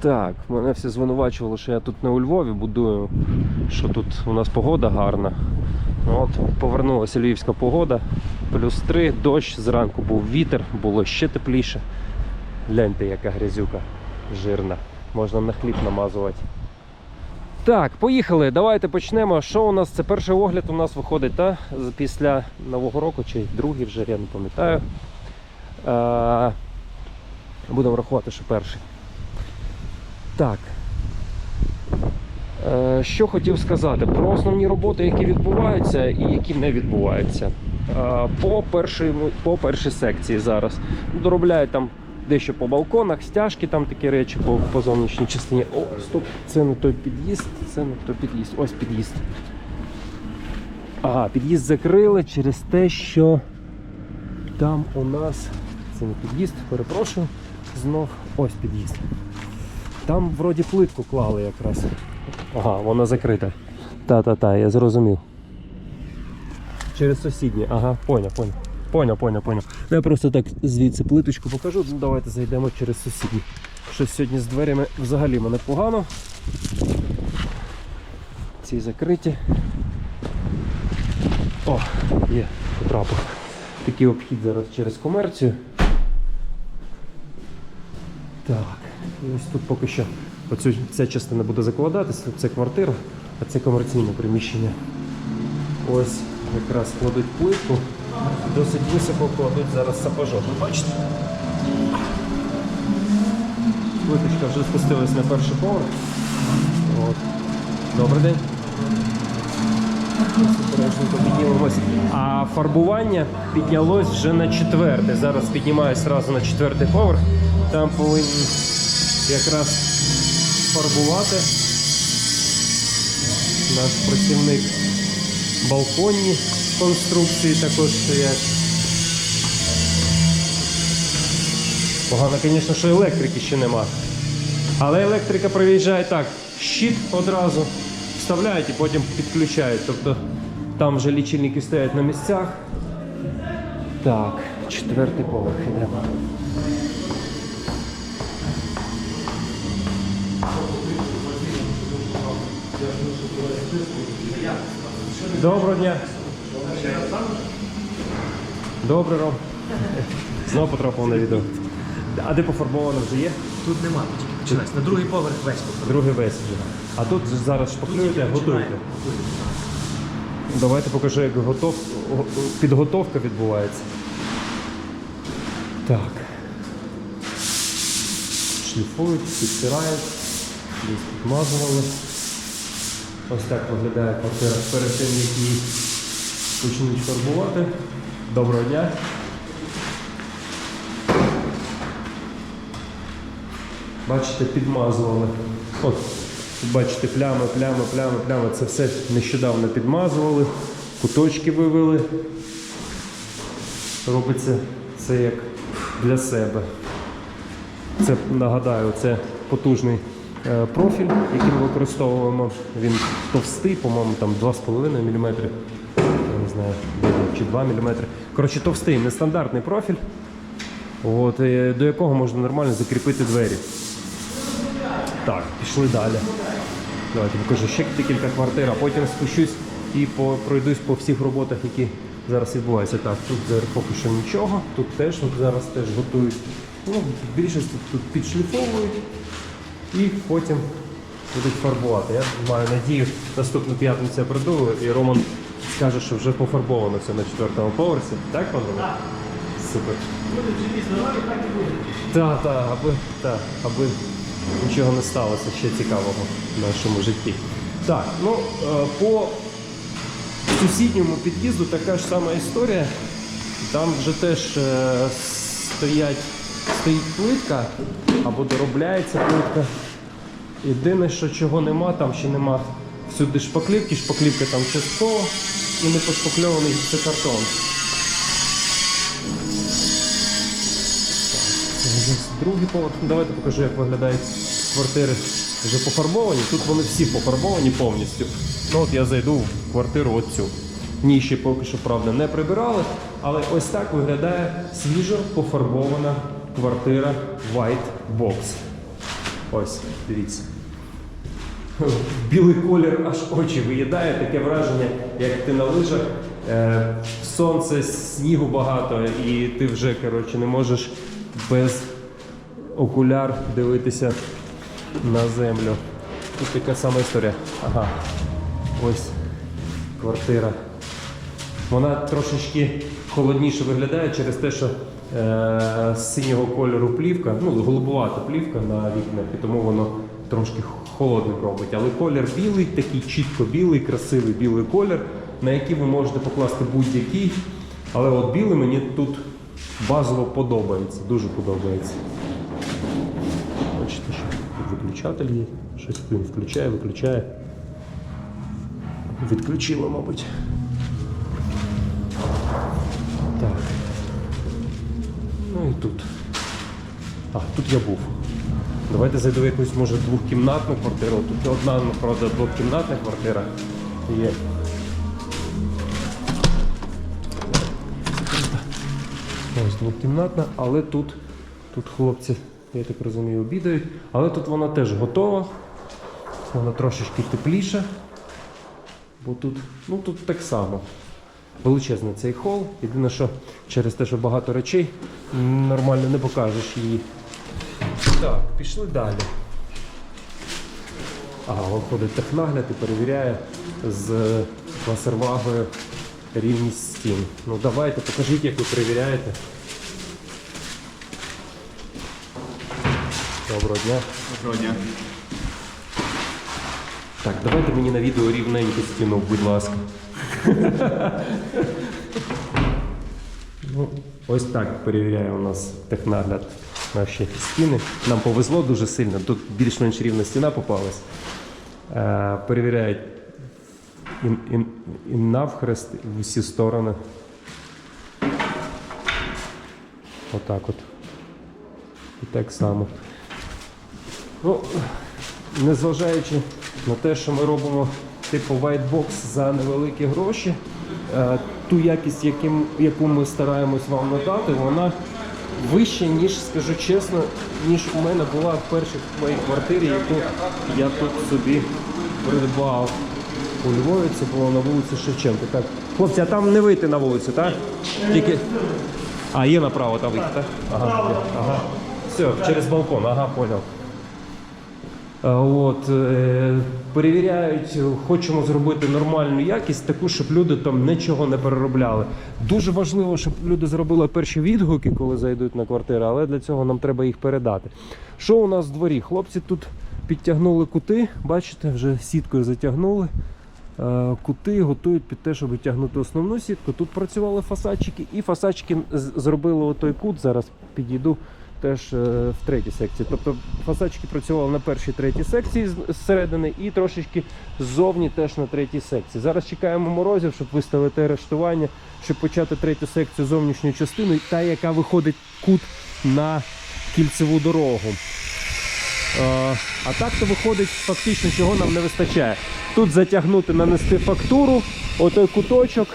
Так, мене всі звинувачували, що я тут не у Львові будую, що тут у нас погода гарна. От повернулася львівська погода. Плюс 3, дощ, зранку був вітер, було ще тепліше. Гляньте, яка грязюка жирна. Можна на хліб намазувати. Так, поїхали. Давайте почнемо. Що у нас? Це перший огляд у нас виходить, та? Після Нового року чи другий вже, я не пам'ятаю. Е, Будемо рахувати, що перший. Так. Е, Що хотів сказати про основні роботи, які відбуваються і які не відбуваються. Е, По першій, по першій секції зараз доробляють там дещо по балконах, стяжки, там такі речі по, по зовнішній частині. О, стоп, це не той під'їзд, це не той під'їзд. Ось під'їзд. Ага, під'їзд закрили через те, що там у нас це не під'їзд, перепрошую. Знов ось під'їзд. Там вроді плитку клали якраз. Ага, вона закрита. Та-та-та, я зрозумів. Через сусідні, ага, поняв, поняв. Поняв, поняв, поняв. Ну, Я просто так звідси плиточку покажу. Ну давайте зайдемо через сусідні. Щось сьогодні з дверями взагалі мене погано. Ці закриті. О, є, потрапив. Такий обхід зараз через комерцію. Так, ось тут поки що оцю, ця частина буде закладатися, це квартира, а це комерційне приміщення. Ось якраз кладуть плитку, досить високо кладуть зараз сапожок. Ви бачите? Плиточка вже спустилась на перший поверх. От. Добрий день. А фарбування піднялось вже на четверте. Зараз піднімаюсь одразу на четвертий поверх. Там повинні якраз фарбувати наш працівник балконні конструкції також стоять. Погано, звісно, що електрики ще нема. Але електрика приїжджає так, щит одразу вставляють і потім підключають. Тобто там вже лічильники стоять на місцях. Так, четвертий поверх йдемо. Доброго дня. Добрий Ром. Знову потрапив на відео. А де пофарбовано вже є? Тут нема, тільки починається. На другий поверх весь поверх. Другий весь вже. А тут зараз шпаклюєте, готуєте. Давайте покажу, як готов... підготовка відбувається. Так. Шліфують, підтирають, десь підмазували. Ось так виглядає квартира перед тим, як її почнуть фарбувати. Доброго дня. Бачите, підмазували. От, бачите, плями, плями, плями, плями. Це все нещодавно підмазували, куточки вивели. Робиться це як для себе. Це нагадаю, це потужний профіль, який ми використовуємо. Він товстий, по-моєму, там 2,5 мм. Я не знаю, чи 2 мм. Коротше, товстий, нестандартний профіль, от, е, до якого можна нормально закріпити двері. Так, пішли далі. Давайте покажу ще декілька квартир, а потім спущусь і по, пройдусь по всіх роботах, які зараз відбуваються. Так, тут поки що нічого, тут теж от зараз теж готують. Ну, більшість тут підшліфовують і потім будуть фарбувати. Я маю надію, наступну п'ятницю я прийду і Роман скаже, що вже пофарбовано все на четвертому поверсі. Так, пан Роман? Супер. Так, так, аби, так, аби нічого не сталося ще цікавого в нашому житті. Так, ну е, по сусідньому під'їзду така ж сама історія. Там вже теж е, стоять, стоїть плитка або доробляється плитка. Єдине, що чого нема, там ще нема всюди шпаклівки, шпаклівка там частково і не пошпакльований картон. Другий поверх. Давайте покажу, як виглядають квартири вже пофарбовані. Тут вони всі пофарбовані повністю. Ну от я зайду в квартиру оцю. Ніші поки що, правда, не прибирали, але ось так виглядає свіжо пофарбована квартира White Box. Ось, дивіться. Білий колір аж очі виїдає, таке враження, як ти на лижах. Е, сонце, снігу багато, і ти вже коротше, не можеш без окуляр дивитися на землю. Тут така сама історія. Ага. Ось квартира. Вона трошечки холодніше виглядає через те, що синього кольору плівка, ну, голубувата плівка на вікнах, і тому воно трошки холодним робить. Але колір білий, такий чітко білий, красивий білий колір, на який ви можете покласти будь-який. Але от білий мені тут базово подобається, дуже подобається. Бачите, що тут виключатель є. Щось він включає, виключає. Відключило, мабуть. Тут. А, тут я був. Давайте зайду в якусь, може, двохкімнатну квартиру. Тут одна, правда, двохкімнатна квартира є. Ось двохкімнатна, але тут, тут хлопці, я так розумію, обідають. Але тут вона теж готова. Вона трошечки тепліша. Бо тут, ну тут так само. Величезний цей хол. Єдине, що через те, що багато речей, нормально не покажеш її. Так, пішли далі. Ага, виходить технагляд і перевіряє з лазервагою рівність стін. Ну давайте, покажіть, як ви перевіряєте. Доброго дня. Доброго дня. Так, давайте мені на відео рівненьку стіну, будь ласка. Ну, ось так перевіряє у нас технагляд наші стіни. Нам повезло дуже сильно, тут більш-менш рівна стіна попалась. Е, перевіряють і, і, і навхрест, в усі сторони. Отак от. І так само. Ну, незважаючи на те, що ми робимо типу whitebox за невеликі гроші, е, ту якість, яким, яку ми стараємось вам надати, вона вища, ніж, скажу чесно, ніж у мене була в першій моїй квартирі, яку я тут собі придбав. У Львові це було на вулиці Шевченка. Так. Хлопці, а там не вийти на вулицю, так? Тільки. А, є направо там вихід, так? Ага, ага. Все, через балкон, ага, понял. А, От, е, перевіряють, е, хочемо зробити нормальну якість, таку, щоб люди там нічого не переробляли. Дуже важливо, щоб люди зробили перші відгуки, коли зайдуть на квартиру, але для цього нам треба їх передати. Що у нас в дворі? Хлопці тут підтягнули кути, бачите, вже сіткою затягнули. Е, Кути готують під те, щоб тягнути основну сітку. Тут працювали фасадчики, і фасадчики зробили отой кут. Зараз підійду теж е, в третій секції. Тобто фасадчики працювали на першій третій секції зсередини і трошечки ззовні теж на третій секції. Зараз чекаємо морозів, щоб виставити арештування, щоб почати третю секцію зовнішньої частини, та яка виходить кут на кільцеву дорогу. Е, А так то виходить фактично, чого нам не вистачає. Тут затягнути, нанести фактуру, отой куточок.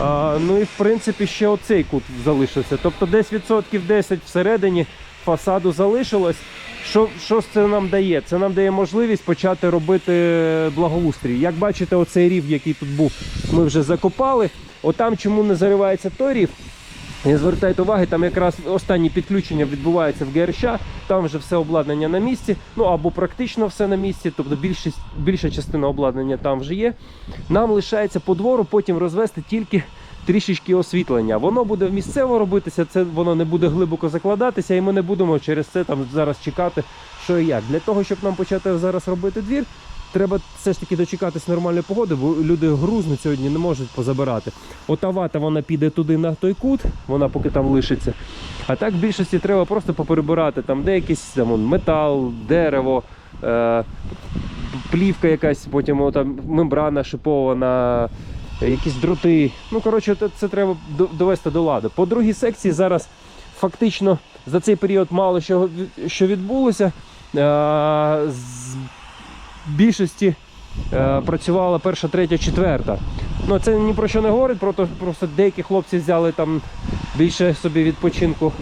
А, ну і в принципі ще оцей кут залишився. Тобто десь відсотків 10 всередині фасаду залишилось. Що, що це нам дає? Це нам дає можливість почати робити благоустрій. Як бачите, оцей рів, який тут був, ми вже закопали. Отам чому не заривається той рів, не звертайте уваги, там якраз останні підключення відбуваються в ГРЩ, там вже все обладнання на місці, ну або практично все на місці, тобто більшість, більша частина обладнання там вже є. Нам лишається по двору потім розвести тільки трішечки освітлення. Воно буде місцево робитися, це воно не буде глибоко закладатися, і ми не будемо через це там зараз чекати, що і як. Для того, щоб нам почати зараз робити двір, Треба все ж таки дочекатись нормальної погоди, бо люди грузнуть сьогодні не можуть позабирати. Ота вата вона піде туди на той кут, вона поки там лишиться. А так в більшості треба просто поперебирати там де там, метал, дерево, е, плівка якась, потім о, там, мембрана шипована, якісь дроти. Ну, коротше, це, треба довести до ладу. По другій секції зараз фактично за цей період мало що, що відбулося. Е, більшості е, працювала перша, третя, четверта. Ну це ні про що не говорить, просто, просто деякі хлопці взяли там більше собі відпочинку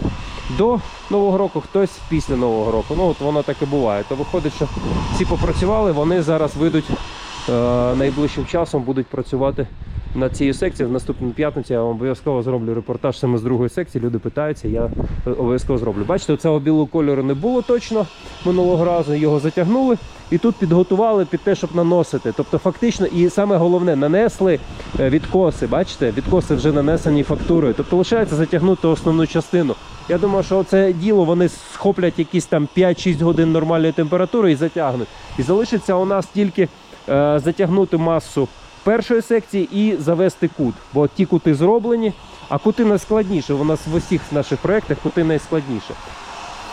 до Нового року, хтось після Нового року. Ну от воно так і буває. То виходить, що всі попрацювали, вони зараз вийдуть е, найближчим часом, будуть працювати на цій секції. В наступній п'ятниці я вам обов'язково зроблю репортаж саме з другої секції. Люди питаються, я обов'язково зроблю. Бачите, цього білого кольору не було точно минулого разу. Його затягнули і тут підготували під те, щоб наносити. Тобто, фактично, і саме головне, нанесли е, відкоси. Бачите, відкоси вже нанесені фактурою. Тобто лишається затягнути основну частину. Я думаю, що це діло вони схоплять якісь там 5-6 годин нормальної температури і затягнуть. І залишиться у нас тільки е, затягнути масу першої секції і завести кут. Бо ті кути зроблені, а кути найскладніше. У нас в усіх наших проєктах кути найскладніше.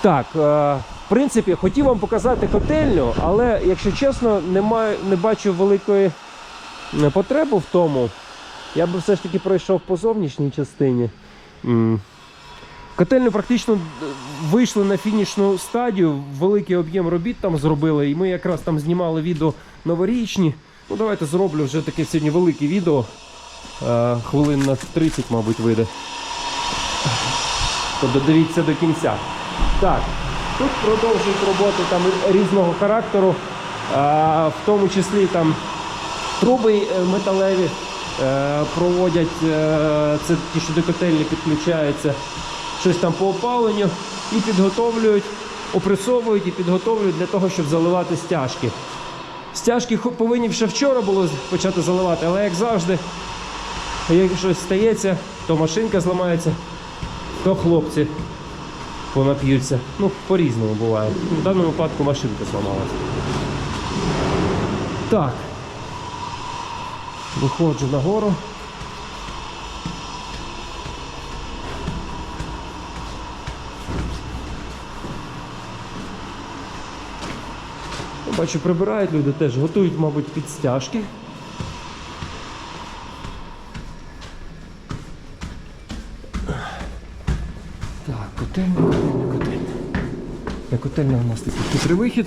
Так, е, принципі, хотів вам показати котельню, але якщо чесно, не, не бачу великої потреби в тому. Я би все ж таки пройшов по зовнішній частині. Котельню практично е, вийшли на фінішну стадію, великий об'єм робіт там зробили, і ми якраз там знімали відео новорічні. Ну давайте зроблю вже таке сьогодні велике відео. Е, хвилин на 30, мабуть, вийде. То додивіться до кінця. Так, тут продовжують роботи там різного характеру, в тому числі там труби е, металеві е, проводять, е, це ті, що до котельні підключаються, щось там по опаленню і підготовлюють, опресовують і підготовлюють для того, щоб заливати стяжки. Стяжки повинні ще вчора було почати заливати, але як завжди, як щось стається, то машинка зламається, то хлопці понап'ються. Ну, по-різному буває. В даному випадку машинка зламалася. Так. Виходжу нагору. Бачу, прибирають люди теж, готують, мабуть, підстяжки. Так, котельня, котельня, котельня. На котельня у нас такий хитрий вихід.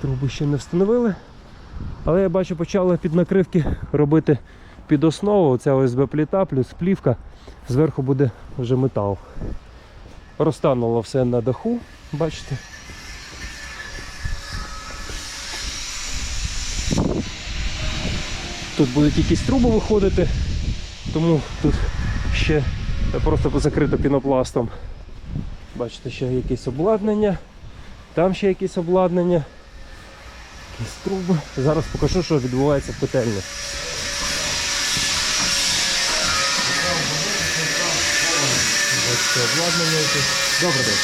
Труби ще не встановили. Але я бачу, почали під накривки робити під основу. Ця ОСБ пліта плюс плівка. Зверху буде вже метал. Розтануло все на даху, бачите. Тут будуть якісь труби виходити, тому тут ще просто закрито пінопластом. Бачите, ще якесь обладнання, там ще якесь обладнання, якісь труби. Зараз покажу, що відбувається в котельні. Бачите, обладнання якесь. Добрий день.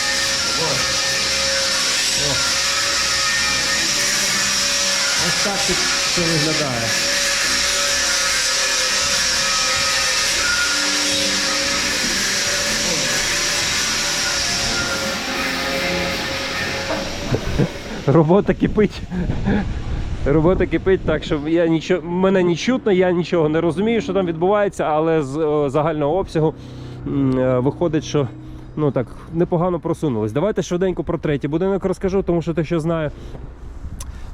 Ось так все виглядає. Робота кипить. Робота кипить, так що я нічого, мене не чутно, я нічого не розумію, що там відбувається, але з е, загального обсягу е, виходить, що ну так непогано просунулись. Давайте швиденько про третій будинок розкажу, тому що те, що знаю.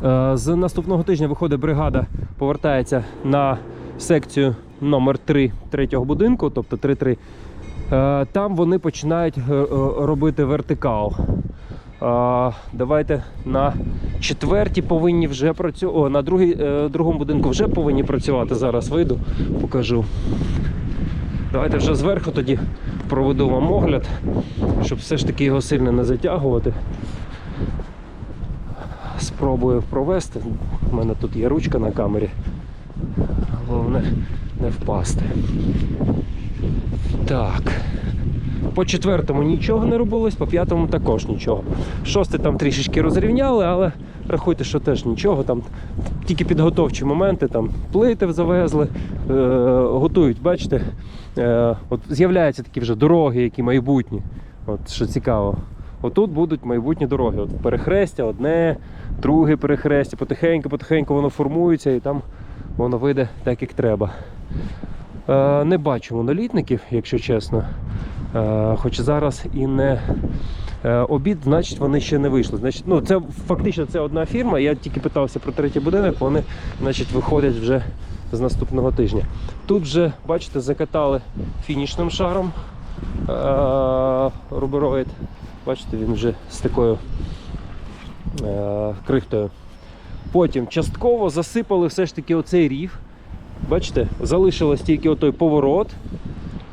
Е, З наступного тижня виходить бригада, повертається на секцію номер 3 третього будинку, тобто 3-3. Е, Там вони починають робити вертикал. Е, Давайте на четвертій повинні вже працювати. О, на другій, е, другому будинку вже повинні працювати. Зараз вийду, покажу. Давайте вже зверху тоді проведу вам огляд, щоб все ж таки його сильно не затягувати. Спробую провести. У мене тут є ручка на камері. Головне не впасти. Так. По четвертому нічого не робилось, по п'ятому також нічого. Шостий там трішечки розрівняли, але рахуйте, що теж нічого. Там тільки підготовчі моменти, там плити завезли, е, готують, бачите, е, от з'являються такі вже дороги, які майбутні. От що цікаво. Отут будуть майбутні дороги. От перехрестя, одне, друге перехрестя, потихеньку, потихеньку воно формується і там воно вийде так, як треба. Е, не бачу монолітників, якщо чесно. Е, хоч зараз і не е, обід, значить вони ще не вийшли. Значить, ну, це фактично це одна фірма. Я тільки питався про третій будинок, вони значить, виходять вже з наступного тижня. Тут вже, бачите, закатали фінішним шаром е- рубероїд. Бачите, він вже з такою крихтою. Потім частково засипали все ж таки оцей рів. Бачите, залишилось тільки отой поворот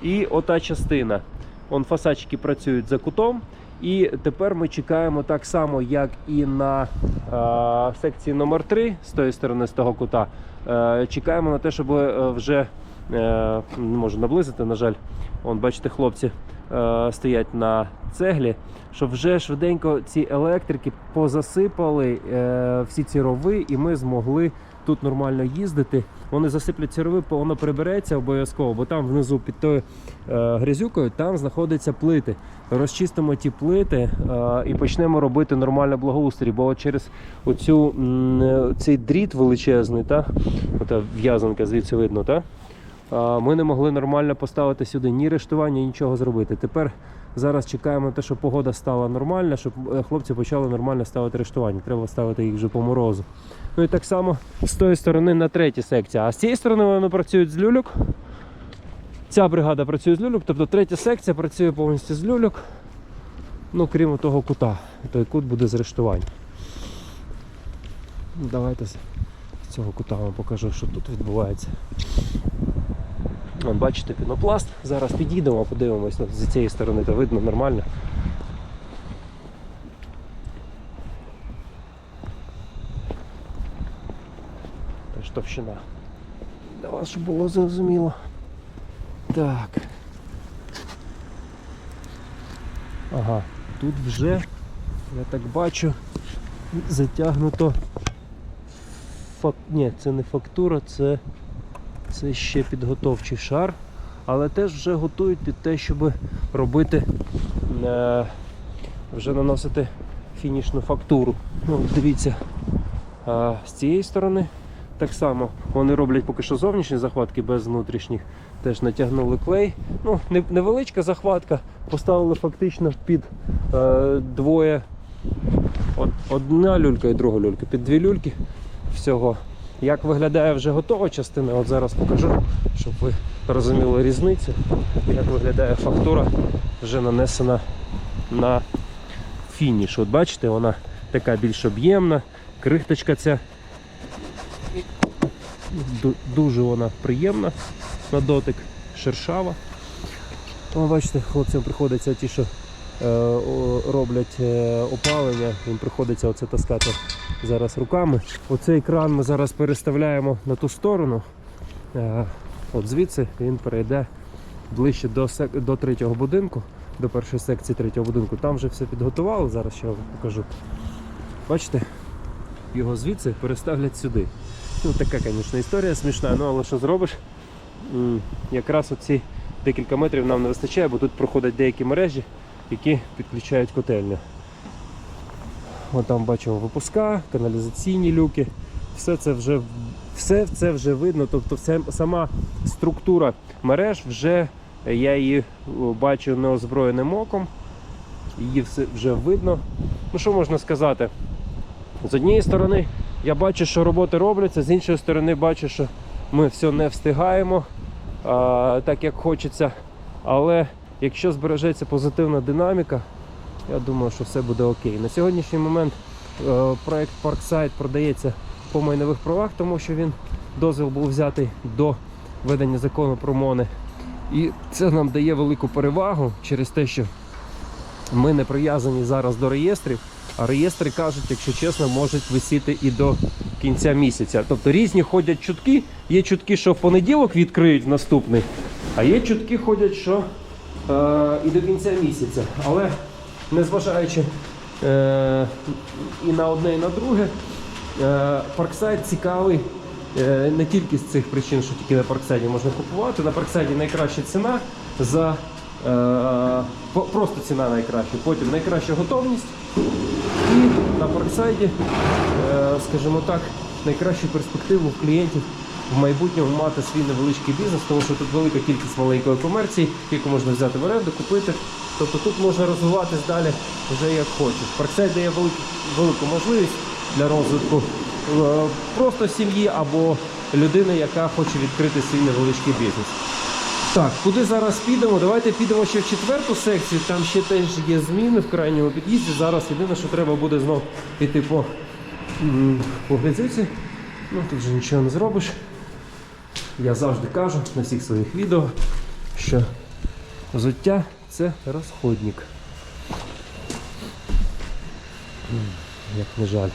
і ота частина. Он фасадчики працюють за кутом. І тепер ми чекаємо так само, як і на е, секції номер 3 з тої сторони, з того кута. Е, чекаємо на те, щоб е, вже е, не можу наблизити, на жаль. Вон, бачите, хлопці е, стоять на цеглі, щоб вже швиденько ці електрики позасипали е, всі ці рови, і ми змогли тут нормально їздити. Вони засиплять ці рови, воно прибереться обов'язково, бо там внизу під тою е, грязюкою там знаходяться плити. Розчистимо ті плити е, і почнемо робити нормально благоустрій. Бо через оцю, е, цей дріт величезний, та, ота в'язанка звідси видно, та, а, ми не могли нормально поставити сюди ні рештування, нічого зробити. Тепер зараз чекаємо на те, щоб погода стала нормальна, щоб е, хлопці почали нормально ставити рештування. Треба ставити їх вже по морозу. Ну і так само з тої сторони на третій секція. А з цієї сторони вони працюють з люльок. Ця бригада працює з люльок, тобто третя секція працює повністю з люльок. Ну, крім того кута. Той кут буде з рештування. Ну, Давайте з цього кута вам покажу, що тут відбувається. Бачите, пінопласт. Зараз підійдемо, подивимось ну, з цієї сторони, то видно нормально. Теж товщина. Для вас, щоб було зрозуміло. Так. Ага, тут вже, я так бачу, затягнуто. Фак... Ні, це не фактура, це, це ще підготовчий шар. Але теж вже готують під те, щоб робити, е, вже наносити фінішну фактуру. Ну, дивіться, а, з цієї сторони так само вони роблять поки що зовнішні захватки без внутрішніх. Теж натягнули клей. Ну, невеличка захватка, поставили фактично під е, двоє. Одна люлька і друга люлька. Під дві люльки всього. Як виглядає вже готова частина, от зараз покажу, щоб ви розуміли різницю. Як виглядає фактура вже нанесена на фініш. От бачите, вона така більш об'ємна, крихточка ця Дуже вона приємна на дотик, шершава. О, бачите, хлопцям приходиться ті, що е, роблять е, опалення, їм приходиться оце таскати зараз руками. Оцей кран ми зараз переставляємо на ту сторону. Е, от звідси він перейде ближче до, до третього будинку, до першої секції третього будинку. Там вже все підготували, зараз ще вам покажу. Бачите, його звідси переставлять сюди. Ну, така, звісно, історія смішна, ну але що зробиш? Якраз оці декілька метрів нам не вистачає, бо тут проходять деякі мережі, які підключають котельню. От там бачимо випуска, каналізаційні люки. Все це вже, все це вже видно. Тобто все, сама структура мереж вже я її бачу неозброєним оком. Її все вже видно. Ну що можна сказати? З однієї сторони я бачу, що роботи робляться, з іншої сторони бачу, що ми все не встигаємо а, так, як хочеться. Але якщо збережеться позитивна динаміка, я думаю, що все буде окей. На сьогоднішній момент е, проект Parkside продається по майнових правах, тому що він дозвіл був взятий до ведення закону про МОНи. І це нам дає велику перевагу через те, що ми не прив'язані зараз до реєстрів, а реєстри кажуть, якщо чесно, можуть висіти і до кінця місяця. Тобто різні ходять чутки. Є чутки, що в понеділок відкриють наступний, а є чутки ходять, що е, і до кінця місяця. Але незважаючи е, і на одне, і на друге, е, Парксайд цікавий е, не тільки з цих причин, що тільки на Парксайді можна купувати. На Парксайді найкраща ціна за е, просто ціна найкраща, потім найкраща готовність. І на Парксайді, е, скажімо так, найкращу перспективу клієнтів в майбутньому мати свій невеличкий бізнес, тому що тут велика кількість маленької комерції, яку можна взяти в оренду, купити. Тобто тут можна розвиватись далі вже як хочеш. Парксайд дає велику, велику можливість для розвитку е, просто сім'ї або людини, яка хоче відкрити свій невеличкий бізнес. Так, куди зараз підемо? Давайте підемо ще в четверту секцію. Там ще теж є зміни в крайньому під'їзді. Зараз єдине, що треба буде знов піти по, по грязиці. Ну тут же нічого не зробиш. Я завжди кажу на всіх своїх відео, що взуття це розходник. Як не жаль.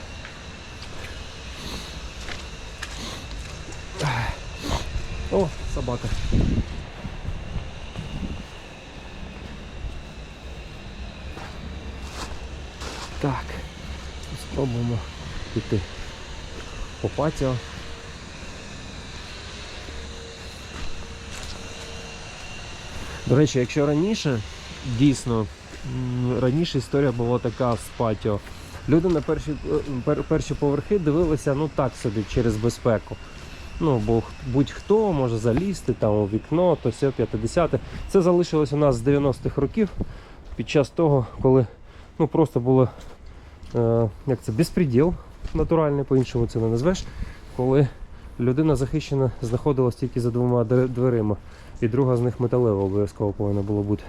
О, собака. Так, спробуємо піти по патіо. До речі, якщо раніше, дійсно, раніше історія була така з патіо. Люди на перші, е, пер- перші поверхи дивилися ну так собі через безпеку. Ну, бо будь-хто може залізти там у вікно, то все 50-те. Це залишилось у нас з 90-х років під час того, коли ну, просто було як це, безпреділ натуральний, по-іншому це не назвеш, коли людина захищена знаходилась тільки за двома дверима, і друга з них металева обов'язково повинна було бути.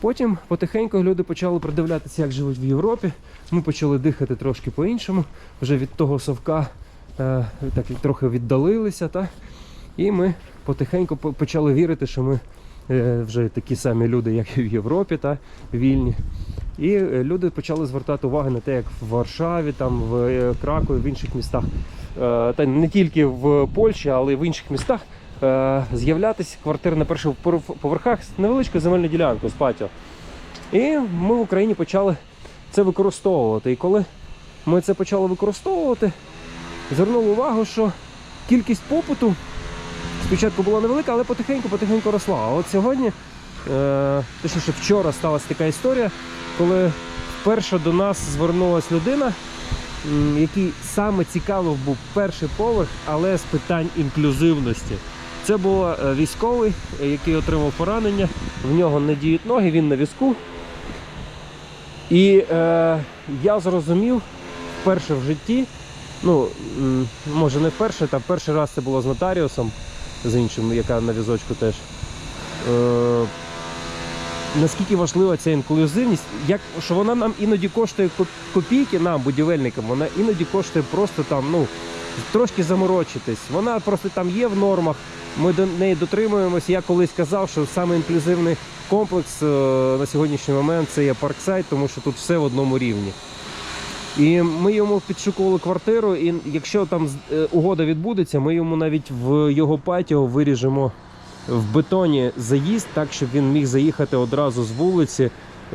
Потім потихеньку люди почали придивлятися, як живуть в Європі. Ми почали дихати трошки по-іншому, вже від того совка е, так трохи віддалилися. Та? І ми потихеньку почали вірити, що ми е, вже такі самі люди, як і в Європі, та? вільні. І е, люди почали звертати увагу на те, як в Варшаві, там, в е, Кракові, в інших містах, е, та не тільки в Польщі, але й в інших містах е, з'являтися квартири на перших поверхах з невеличкою земельною ділянкою з патіо. І ми в Україні почали це використовувати. І коли ми це почали використовувати, звернули увагу, що кількість попиту спочатку була невелика, але потихеньку-потихеньку росла. А от сьогодні, е, точніше, вчора сталася така історія, коли вперше до нас звернулася людина, який саме цікавив був перший поверх, але з питань інклюзивності. Це був е, військовий, е, який отримав поранення. В нього не діють ноги, він на візку. І е, я зрозумів вперше в житті, ну, може не вперше, там перший раз це було з нотаріусом, з іншим, яка на візочку теж. Е, наскільки важлива ця інклюзивність, як, що вона нам іноді коштує копійки, нам, будівельникам, вона іноді коштує просто там, ну, трошки заморочитись. Вона просто там є в нормах, ми до неї дотримуємося. Я колись казав, що саме інклюзивний комплекс е, на сьогоднішній момент це є парксайд, тому що тут все в одному рівні. І ми йому підшукували квартиру, і якщо там е, угода відбудеться, ми йому навіть в його патіо виріжемо в бетоні заїзд, так щоб він міг заїхати одразу з вулиці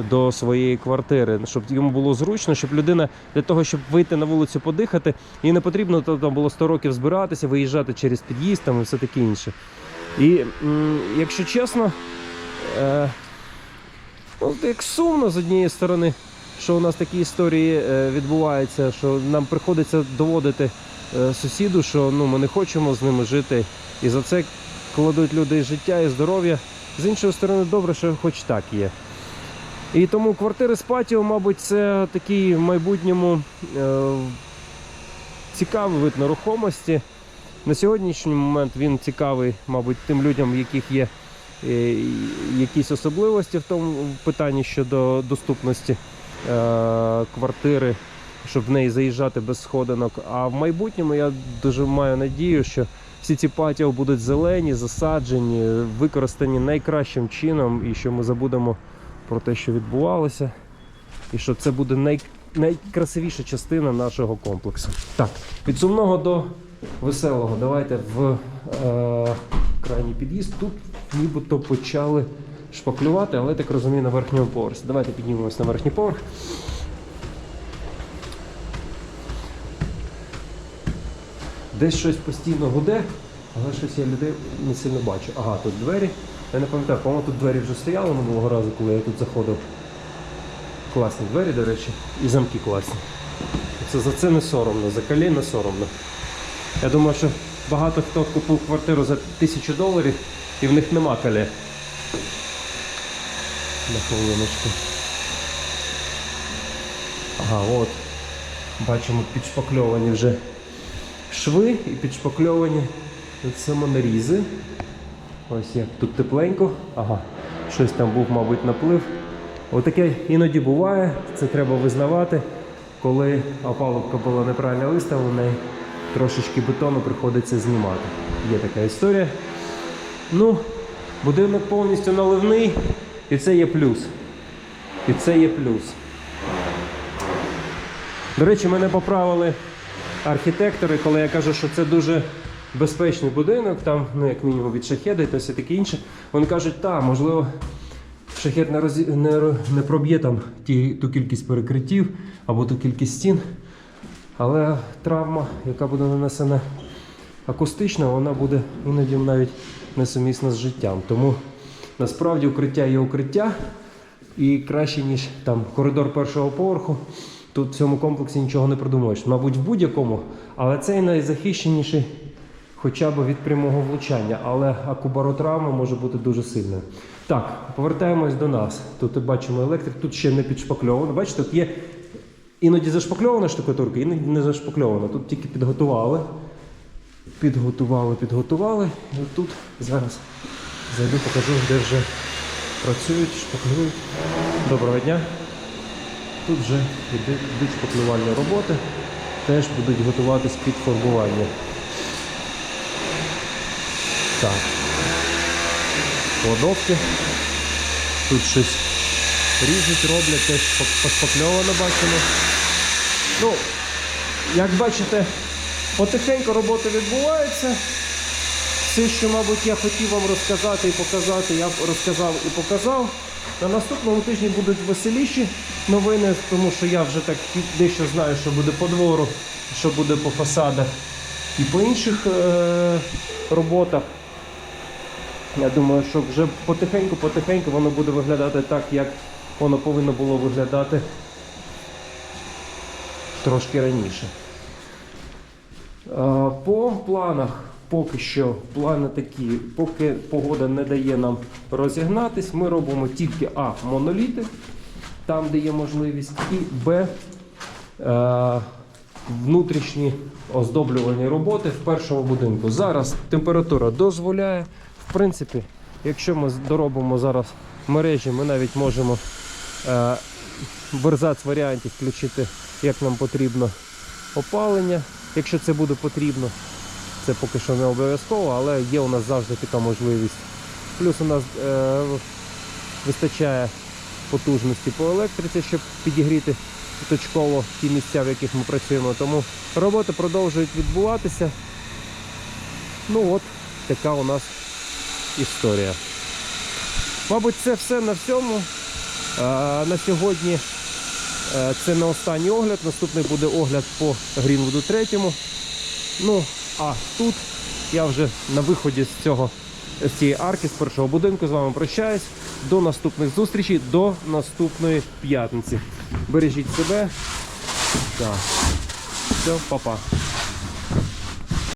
до своєї квартири, щоб йому було зручно, щоб людина для того, щоб вийти на вулицю подихати, їй не потрібно то там було 100 років збиратися, виїжджати через під'їзд там і все таке інше. І якщо чесно, е, ну, як сумно з однієї сторони, що у нас такі історії е, відбуваються, що нам приходиться доводити е, сусіду, що ну, ми не хочемо з ними жити, і за це кладуть люди і життя і здоров'я. З іншої сторони, добре, що хоч так є. І тому квартири з патіо, мабуть, це такий в майбутньому е, цікавий вид нерухомості. На сьогоднішній момент він цікавий, мабуть, тим людям, в яких є е, якісь особливості в тому питанні щодо доступності квартири, щоб в неї заїжджати без сходинок. А в майбутньому я дуже маю надію, що всі ці патіо будуть зелені, засаджені, використані найкращим чином, і що ми забудемо про те, що відбувалося, і що це буде най... найкрасивіша частина нашого комплексу. Так, від сумного до веселого. Давайте в е... крайній під'їзд. Тут нібито почали шпаклювати, але так розумію, на верхньому поверсі. Давайте піднімемось на верхній поверх. Десь щось постійно гуде, але щось я людей не сильно бачу. Ага, тут двері. Я не пам'ятаю, по-моєму, тут двері вже стояли минулого разу, коли я тут заходив. Класні двері, до речі, і замки класні. Це за це не соромно, за колій не соромно. Я думаю, що багато хто купив квартиру за тисячу доларів і в них нема кале. На хвилиночку. Ага, от. Бачимо підшпакльовані вже шви і підшпакльовані самонарізи. Ось як тут тепленько. Ага, щось там був, мабуть, наплив. Отаке іноді буває, це треба визнавати. Коли опалубка була неправильно виставлена, трошечки бетону приходиться знімати. Є така історія. Ну, будинок повністю наливний, і це є плюс. І це є плюс. До речі, мене поправили архітектори, коли я кажу, що це дуже безпечний будинок, там, ну, як мінімум, від шахеда і то все таке інше. Вони кажуть, так, можливо, шахет не, розі... не, не проб'є там ті, ту кількість перекриттів або ту кількість стін. Але травма, яка буде нанесена акустично, вона буде іноді навіть несумісна з життям. Тому насправді укриття є укриття і краще, ніж там коридор першого поверху. Тут в цьому комплексі нічого не придумаєш. Мабуть, в будь-якому, але цей найзахищеніший хоча б від прямого влучання, але акубаротравма може бути дуже сильною. Так, повертаємось до нас. Тут бачимо електрик, тут ще не підшпакльовано. Бачите, тут є іноді зашпакльована штукатурка, іноді не зашпакльована. Тут тільки підготували. Підготували, підготували. І тут зараз зайду, покажу, де вже працюють, шпаклюють. Доброго дня. Тут вже йдуть шпаклювальні роботи, теж будуть готуватись під фарбування. Так. Кладовки. Тут щось ріжуть, роблять, теж пошпакльовано бачимо. Ну, як бачите, потихеньку робота відбувається. Все, що, мабуть, я хотів вам розказати і показати, я розказав і показав. На наступному тижні будуть веселіші новини, тому що я вже так дещо знаю, що буде по двору, що буде по фасадах і по інших е- роботах. Я думаю, що вже потихеньку-потихеньку воно буде виглядати так, як воно повинно було виглядати трошки раніше. Е, По планах поки що плани такі, поки погода не дає нам розігнатись, ми робимо тільки А моноліти, там де є можливість, і Б е, внутрішні оздоблювальні роботи в першому будинку. Зараз температура дозволяє. В принципі, якщо ми доробимо зараз мережі, ми навіть можемо е, в ерзац включити, як нам потрібно опалення, якщо це буде потрібно. Це поки що не обов'язково, але є у нас завжди така можливість. Плюс у нас е, вистачає потужності по електриці, щоб підігріти точково ті місця, в яких ми працюємо. Тому роботи продовжують відбуватися. Ну от така у нас історія. Мабуть, це все на всьому. Е, на сьогодні е, це не останній огляд. Наступний буде огляд по Грінвуду третьому. Ну, а тут я вже на виході з цього з цієї арки, з першого будинку з вами прощаюсь. До наступних зустрічей, до наступної п'ятниці. Бережіть себе. Так. Все, па-па.